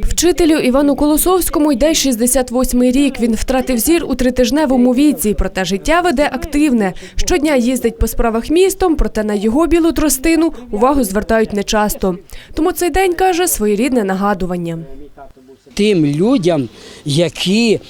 Вчителю Івану Колосовському йде 68-й рік. Він втратив зір у тритижневому віці, проте життя веде активне. Щодня їздить по справах містом, проте на його білу тростину увагу звертають нечасто. Тому цей день каже своєрідне нагадування. тим людям, які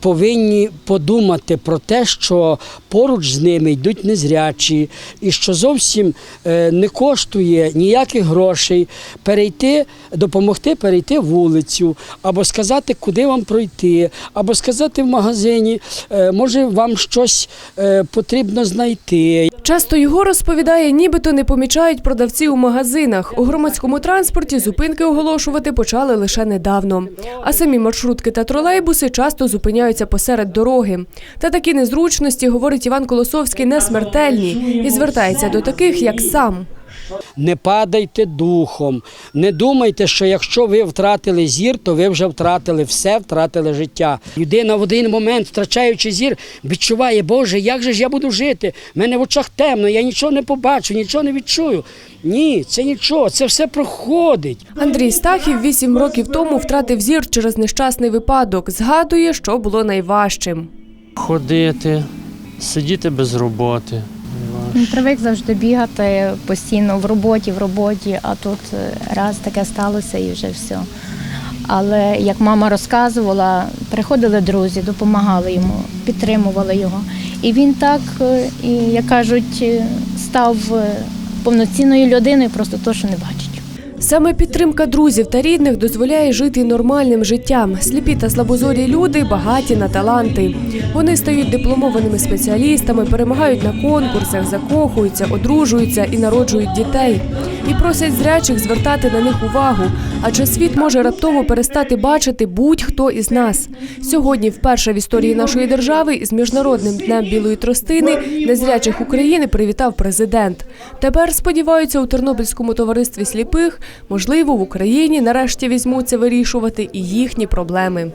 повинні подумати про те, що поруч з ними йдуть незрячі, і що зовсім е, не коштує ніяких грошей перейти, допомогти перейти вулицю, або сказати, куди вам пройти, або сказати в магазині, е, може вам щось е, потрібно знайти. Часто його розповідає, нібито не помічають продавці у магазинах. У громадському транспорті зупинки оголошувати почали лише недавно. А самі маршрутки та тролейбуси часто зупиняються посеред дороги. Та такі незручності, говорить Іван Колосовський, не смертельні і звертається до таких, як сам. Не падайте духом, не думайте, що якщо ви втратили зір, то ви вже втратили все, втратили життя. Людина в один момент, втрачаючи зір, відчуває, Боже, як же ж я буду жити? У мене в очах темно, я нічого не побачу, нічого не відчую. Ні, це нічого, це все проходить. Андрій Стахів вісім років тому втратив зір через нещасний випадок. Згадує, що було найважчим. ходити, сидіти без роботи. Він привик завжди бігати постійно в роботі, в роботі, а тут е, раз таке сталося і вже все. Але як мама розказувала, приходили друзі, допомагали йому, підтримували його. І він так, е, як кажуть, е, став повноцінною людиною, просто то, що не бачить. Саме підтримка друзів та рідних дозволяє жити нормальним життям. Сліпі та слабозорі люди багаті на таланти. Вони стають дипломованими спеціалістами, перемагають на конкурсах, закохуються, одружуються і народжують дітей. І просять зрячих звертати на них увагу, адже світ може раптово перестати бачити будь-хто із нас. Сьогодні, вперше в історії нашої держави, із міжнародним днем білої тростини незрячих України привітав президент. Тепер сподіваються у Тернопільському товаристві сліпих, можливо, в Україні нарешті візьмуться вирішувати і їхні проблеми.